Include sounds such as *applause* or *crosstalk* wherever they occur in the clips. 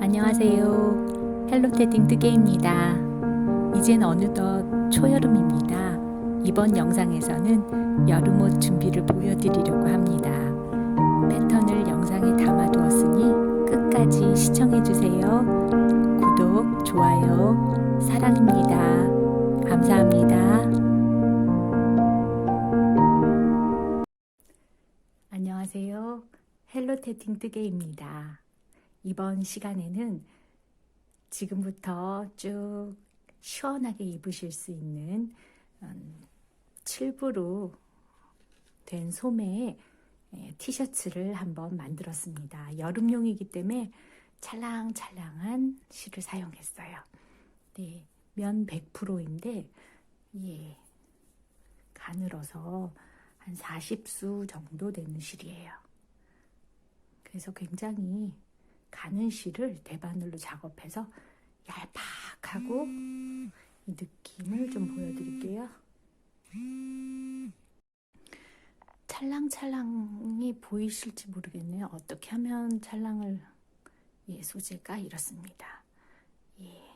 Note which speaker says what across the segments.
Speaker 1: 안녕하세요. 헬로테딩 뜨개입니다. 이젠 어느덧 초여름입니다. 이번 영상에서는 여름옷 준비를 보여드리려고 합니다. 패턴을 영상에 담아두었으니 끝까지 시청해주세요. 구독, 좋아요, 사랑입니다. 감사합니다. 안녕하세요. 헬로테딩 뜨개입니다. 이번 시간에는 지금부터 쭉 시원하게 입으실 수 있는 음, 7부로 된 소매의 예, 티셔츠를 한번 만들었습니다. 여름용이기 때문에 찰랑찰랑한 실을 사용했어요. 네, 면 100%인데 예, 가늘어서 한 40수 정도 되는 실이에요. 그래서 굉장히 가는 실을 대바늘로 작업해서 얄팍하고 이 느낌을 좀 보여드릴게요. 찰랑찰랑이 보이실지 모르겠네요. 어떻게 하면 찰랑을 예, 소재가 이렇습니다. 예.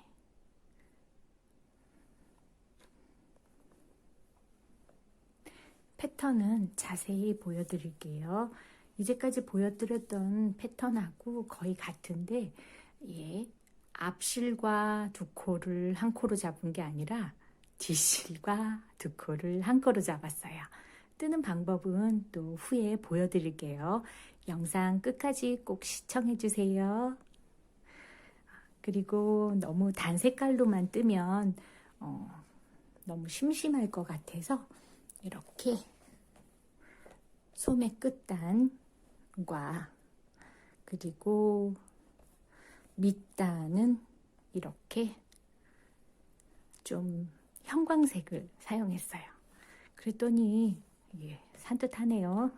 Speaker 1: 패턴은 자세히 보여드릴게요. 이제까지 보여드렸던 패턴하고 거의 같은데, 예, 앞실과 두 코를 한 코로 잡은 게 아니라 뒷실과 두 코를 한 코로 잡았어요. 뜨는 방법은 또 후에 보여드릴게요. 영상 끝까지 꼭 시청해주세요. 그리고 너무 단 색깔로만 뜨면 어, 너무 심심할 것 같아서 이렇게 소매 끝단 과 그리고 밑단은 이렇게 좀 형광색을 사용했어요. 그랬더니 예, 산뜻하네요.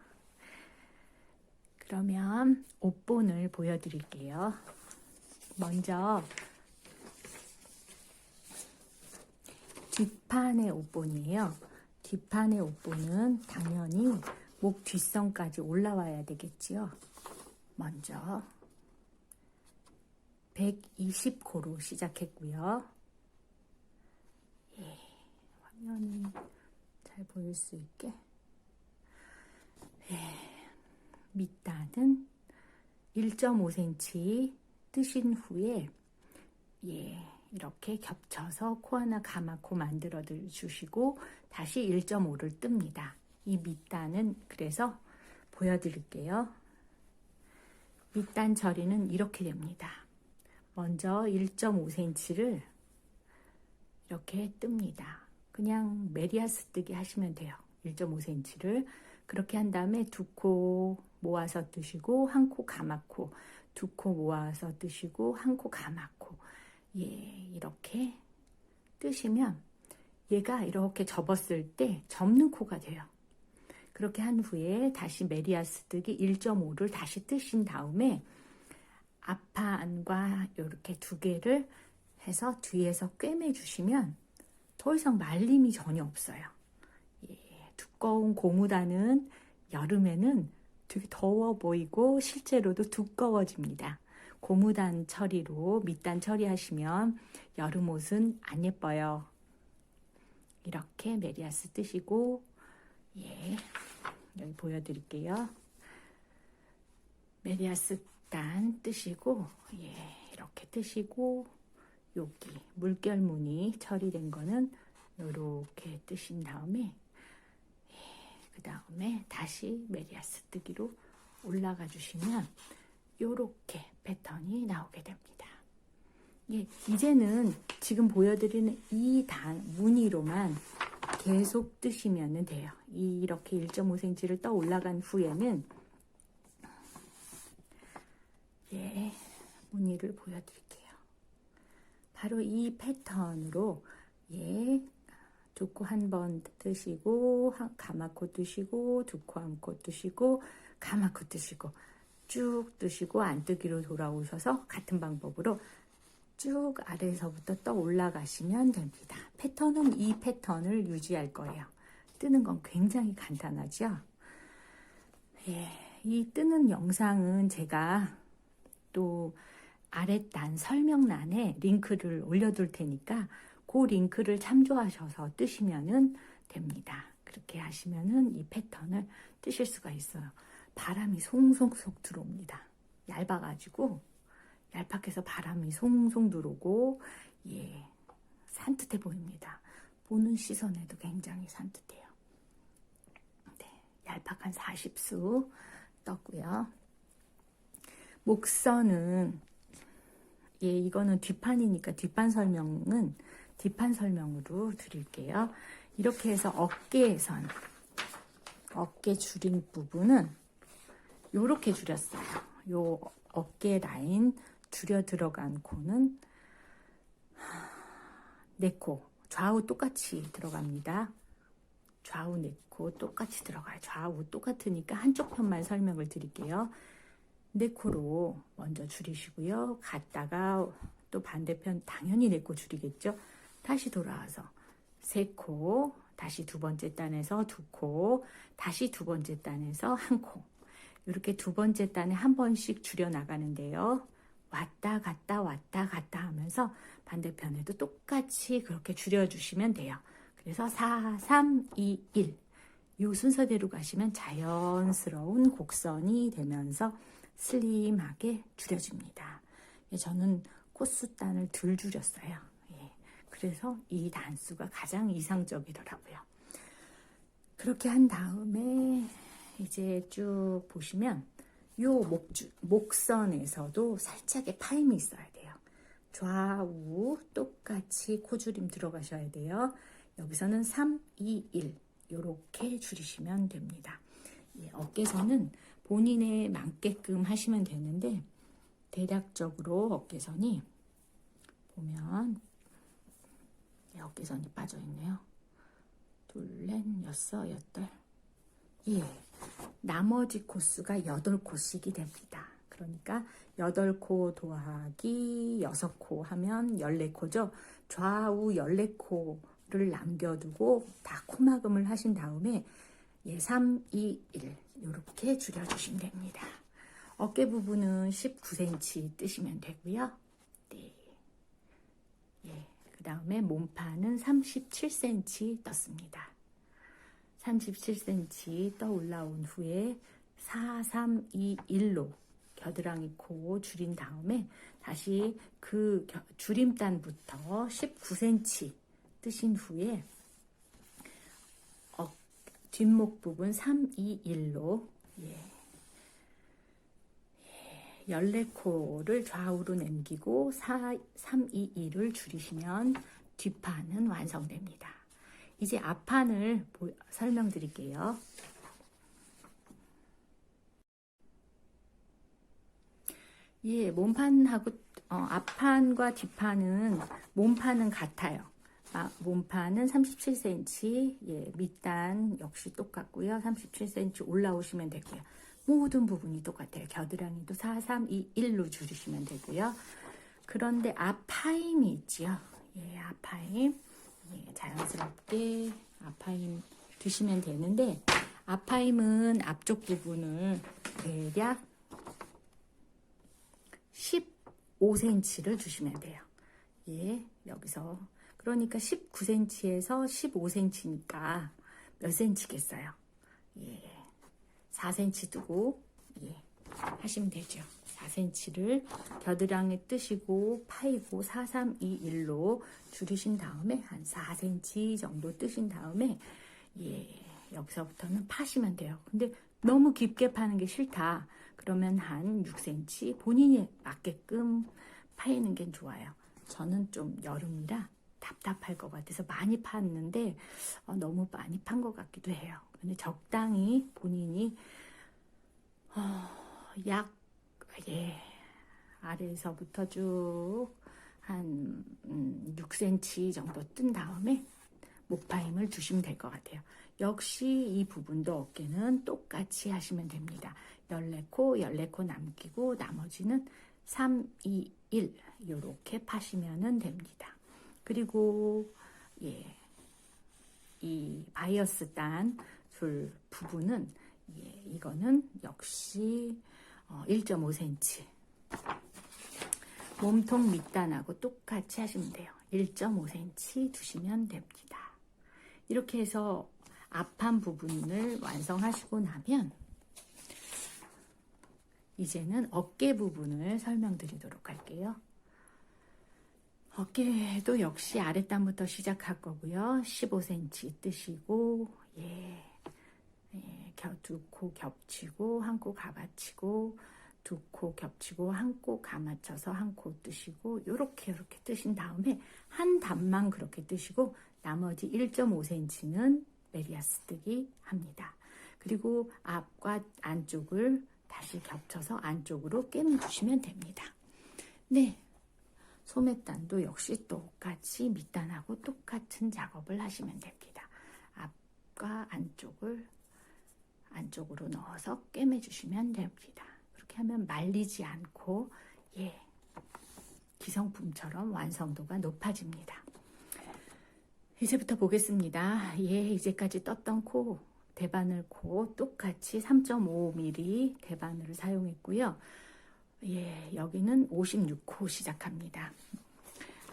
Speaker 1: 그러면 옷본을 보여드릴게요. 먼저 뒷판의 옷본이에요. 뒷판의 옷본은 당연히 목 뒷선까지 올라와야 되겠지요. 먼저 120코로 시작했고요. 예, 화면이 잘 보일 수 있게 예, 밑단은 1.5cm 뜨신 후에 예, 이렇게 겹쳐서 코 하나 감아코 만들어 주시고 다시 1.5를 뜹니다. 이 밑단은 그래서 보여드릴게요. 밑단 처리는 이렇게 됩니다. 먼저 1.5cm를 이렇게 뜹니다. 그냥 메리아스 뜨기 하시면 돼요. 1.5cm를 그렇게 한 다음에 두 코 모아서 뜨시고 한 코 감아코 두코 모아서 뜨시고 한 코 감아코 예 이렇게 뜨시면 얘가 이렇게 접었을 때 접는 코가 돼요. 그렇게 한 후에 다시 메리아스 뜨기 1.5를 다시 뜨신 다음에 앞판과 이렇게 두 개를 해서 뒤에서 꿰매 주시면 더 이상 말림이 전혀 없어요. 예, 두꺼운 고무단은 여름에는 되게 더워 보이고 실제로도 두꺼워집니다. 고무단 처리로 밑단 처리하시면 여름 옷은 안 예뻐요. 이렇게 메리아스 뜨시고 예, 여기 보여드릴게요. 메리아스 단 뜨시고 예, 이렇게 뜨시고 여기 물결 무늬 처리된 거는 이렇게 뜨신 다음에 예, 그 다음에 다시 메리아스 뜨기로 올라가 주시면 이렇게 패턴이 나오게 됩니다. 예, 이제는 지금 보여드리는 이 단 무늬로만 계속 뜨시면 돼요. 이렇게 1.5cm를 떠 올라간 후에는 예, 무늬를 보여드릴게요. 바로 이 패턴으로 예, 두 코 한 번 뜨시고 가마코 뜨시고 두 코 한 코 뜨시고 가마코 뜨시고 쭉 뜨시고 안 뜨기로 돌아오셔서 같은 방법으로 쭉 아래에서부터 떠 올라가시면 됩니다. 패턴은 이 패턴을 유지할 거예요. 뜨는 건 굉장히 간단하죠? 예, 이 뜨는 영상은 제가 또 아랫단 설명란에 링크를 올려둘 테니까 그 링크를 참조하셔서 뜨시면은 됩니다. 그렇게 하시면은 이 패턴을 뜨실 수가 있어요. 바람이 송송송 들어옵니다. 얇아가지고 얄팍해서 바람이 송송 들어오고 예 산뜻해 보입니다. 보는 시선에도 굉장히 산뜻해요. 네, 얄팍한 40수 떴고요. 목선은 예 이거는 뒷판이니까 뒷판 설명은 뒷판 설명으로 드릴게요. 이렇게 해서 어깨선 어깨 줄인 부분은 요렇게 줄였어요. 요 어깨 라인 줄여 들어간 코는 네코 좌우 똑같이 들어갑니다. 좌우 네코 똑같이 들어가요. 좌우 똑같으니까 한쪽 편만 설명을 드릴게요. 네 코로 먼저 줄이시고요. 갔다가 또 반대편 당연히 네코 줄이겠죠. 다시 돌아와서 세 코, 다시 두 번째 단에서 두 코, 다시 두 번째 단에서 한 코. 이렇게 두 번째 단에 한 번씩 줄여 나가는데요. 왔다 갔다 왔다 갔다 하면서 반대편에도 똑같이 그렇게 줄여주시면 돼요. 그래서 4, 3, 2, 1. 이 순서대로 가시면 자연스러운 곡선이 되면서 슬림하게 줄여줍니다. 예, 저는 코스단을 덜 줄였어요. 예, 그래서 이 단수가 가장 이상적이더라고요. 그렇게 한 다음에 이제 쭉 보시면 요 목주, 목선에서도 살짝의 파임이 있어야 돼요. 좌우 똑같이 코줄임 들어가셔야 돼요. 여기서는 3, 2, 1 이렇게 줄이시면 됩니다. 예, 어깨선은 본인에 맞게끔 하시면 되는데 대략적으로 어깨선이 보면 예, 어깨선이 빠져 있네요. 둘, 넷, 여섯, 여덟. 예. 나머지 코수가 8코씩이 됩니다. 그러니까 8코 더하기 6코 하면 14코죠. 좌우 14코를 남겨두고 다 코막음을 하신 다음에 예, 3, 2, 1 이렇게 줄여주시면 됩니다. 어깨 부분은 19cm 뜨시면 되고요. 네. 예, 그 다음에 몸판은 37cm 떴습니다. 37cm 떠 올라온 후에 4, 3, 2, 1로 겨드랑이 코 줄인 다음에 다시 그 줄임단부터 19cm 뜨신 후에 어, 뒷목 부분 3, 2, 1로 예. 14코를 좌우로 남기고 4, 3, 2, 1을 줄이시면 뒷판은 완성됩니다. 이제 앞판을 보, 설명드릴게요. 예, 몸판하고 어, 앞판과 뒷판은 몸판은 같아요. 아, 몸판은 37cm, 예, 밑단 역시 똑같고요. 37cm 올라오시면 되고요. 모든 부분이 똑같아요. 겨드랑이도 4, 3, 2, 1로 줄이시면 되고요. 그런데 앞파임이 있지요. 예, 앞파임. 예, 자연스럽게 아파임 두시면 되는데 아파임은 앞쪽 부분을 대략 15cm를 주시면 돼요. 예, 여기서 그러니까 19cm에서 15cm니까 몇 cm겠어요? 예, 4cm 두고 예, 하시면 되죠. 4cm를 겨드랑이 뜨시고 파이고 4, 3, 2, 1로 줄이신 다음에 한 4cm 정도 뜨신 다음에 예 여기서부터는 파시면 돼요. 근데 너무 깊게 파는 게 싫다. 그러면 한 6cm 본인이 맞게끔 파이는 게 좋아요. 저는 좀 여름이라 답답할 것 같아서 많이 팠는데 어, 너무 많이 판 것 같기도 해요. 근데 적당히 본인이 어, 약 예, 아래에서부터 쭉 한 6cm 음, 정도 뜬 다음에 목파임을 두시면 될 것 같아요. 역시 이 부분도 어깨는 똑같이 하시면 됩니다. 14코, 14코 남기고 나머지는 3, 2, 1 이렇게 파시면 됩니다. 그리고 예, 이 바이어스 단줄 부분은 예, 이거는 역시 어, 1.5cm 몸통 밑단하고 똑같이 하시면 돼요. 1.5cm 두시면 됩니다. 이렇게 해서 앞판 부분을 완성하시고 나면 이제는 어깨 부분을 설명드리도록 할게요. 어깨도 역시 아랫단부터 시작할 거고요. 15cm 뜨시고 예, 예, 두코 겹치고 한 코 가받치고 두 코 겹치고 한 코 가맞춰서 한 코 뜨시고 요렇게 요렇게 뜨신 다음에 한 단만 그렇게 뜨시고 나머지 1.5cm는 메리아스 뜨기 합니다. 그리고 앞과 안쪽을 다시 겹쳐서 안쪽으로 꿰매주시면 됩니다. 네, 소매단도 역시 똑같이 밑단하고 똑같은 작업을 하시면 됩니다. 앞과 안쪽을 안쪽으로 넣어서 꿰매주시면 됩니다. 그렇게 하면 말리지 않고 예 기성품처럼 완성도가 높아집니다. 이제부터 보겠습니다. 예, 이제까지 떴던 코, 대바늘 코 똑같이 3.5mm 대바늘을 사용했고요. 예, 여기는 56코 시작합니다.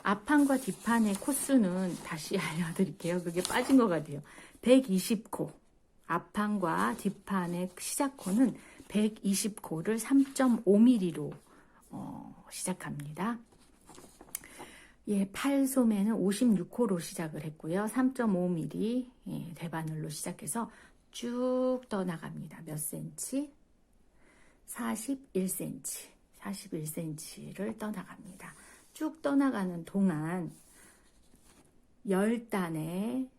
Speaker 1: 앞판과 뒷판의 코수는 다시 *laughs* 알려드릴게요. 그게 빠진 것 같아요. 120코. 앞판과 뒷판의 시작코는 120코를 3.5mm로 어, 시작합니다. 예, 팔소매는 56호로 시작을 했고요. 3.5mm 예, 대바늘로 시작해서 쭉 떠나갑니다. 몇 센치? 41cm. 41cm를 떠나갑니다. 쭉 떠나가는 동안 10단에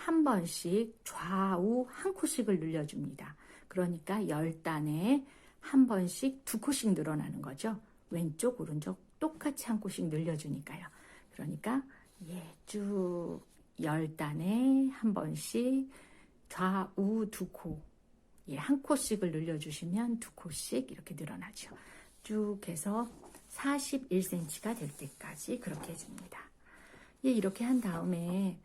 Speaker 1: 한 번씩 좌우 한 코씩을 늘려줍니다. 그러니까 10단에 한 번씩 두 코씩 늘어나는 거죠. 왼쪽, 오른쪽 똑같이 한 코씩 늘려주니까요. 그러니까 예, 쭉 10단에 한 번씩 좌우 두 코, 예, 한 코씩을 늘려주시면 두 코씩 이렇게 늘어나죠. 쭉 해서 41cm가 될 때까지 그렇게 해줍니다. 예, 이렇게 한 다음에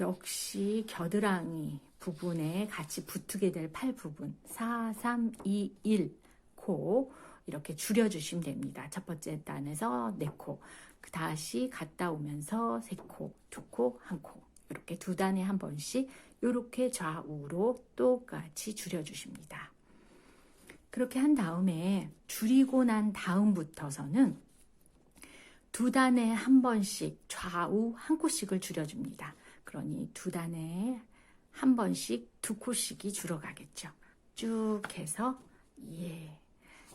Speaker 1: 역시 겨드랑이 부분에 같이 붙게 될 팔 부분 4, 3, 2, 1 코 이렇게 줄여주시면 됩니다. 첫 번째 단에서 네 코, 다시 갔다 오면서 세 코, 두 코, 한코 이렇게 두 단에 한 번씩 이렇게 좌우로 똑같이 줄여주십니다. 그렇게 한 다음에 줄이고 난 다음부터서는 두 단에 한 번씩 좌우 한 코씩을 줄여줍니다. 그러니 두 단에 한 번씩 두 코씩이 줄어가겠죠. 쭉 해서 예,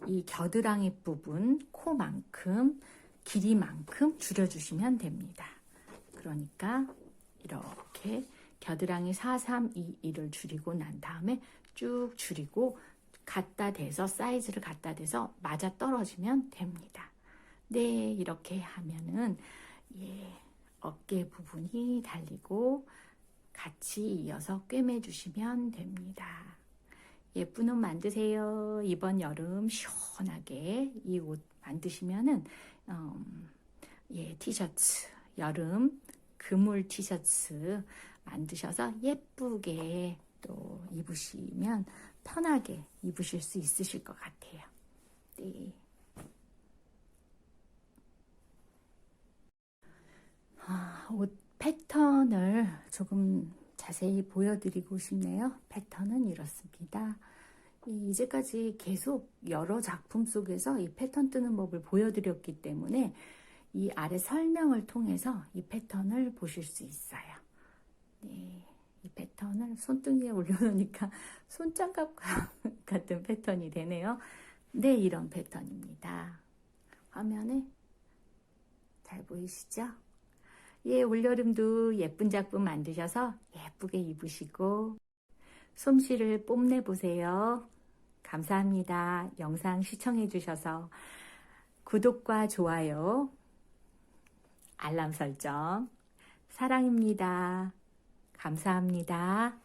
Speaker 1: 이 겨드랑이 부분 코만큼 길이만큼 줄여주시면 됩니다. 그러니까 이렇게 겨드랑이 4, 3, 2, 1을 줄이고 난 다음에 쭉 줄이고 갖다 대서 사이즈를 갖다 대서 맞아 떨어지면 됩니다. 네, 이렇게 하면은 예, 어깨 부분이 달리고 같이 이어서 꿰매 주시면 됩니다. 예쁜 옷 만드세요. 이번 여름 시원하게 이 옷 만드시면은 음, 예, 티셔츠 여름 그물 티셔츠 만드셔서 예쁘게 또 입으시면 편하게 입으실 수 있으실 것 같아요. 네. 아, 옷 패턴을 조금 자세히 보여드리고 싶네요. 패턴은 이렇습니다. 이제까지 계속 여러 작품 속에서 이 패턴 뜨는 법을 보여드렸기 때문에 이 아래 설명을 통해서 이 패턴을 보실 수 있어요. 네, 이 패턴을 손등에 올려놓으니까 *laughs* 손장갑 *laughs* 같은 패턴이 되네요. 네, 이런 패턴입니다. 화면에 잘 보이시죠? 예, 올여름도 예쁜 작품 만드셔서 예쁘게 입으시고 솜씨를 뽐내보세요. 감사합니다. 영상 시청해주셔서 구독과 좋아요, 알람 설정, 사랑입니다. 감사합니다.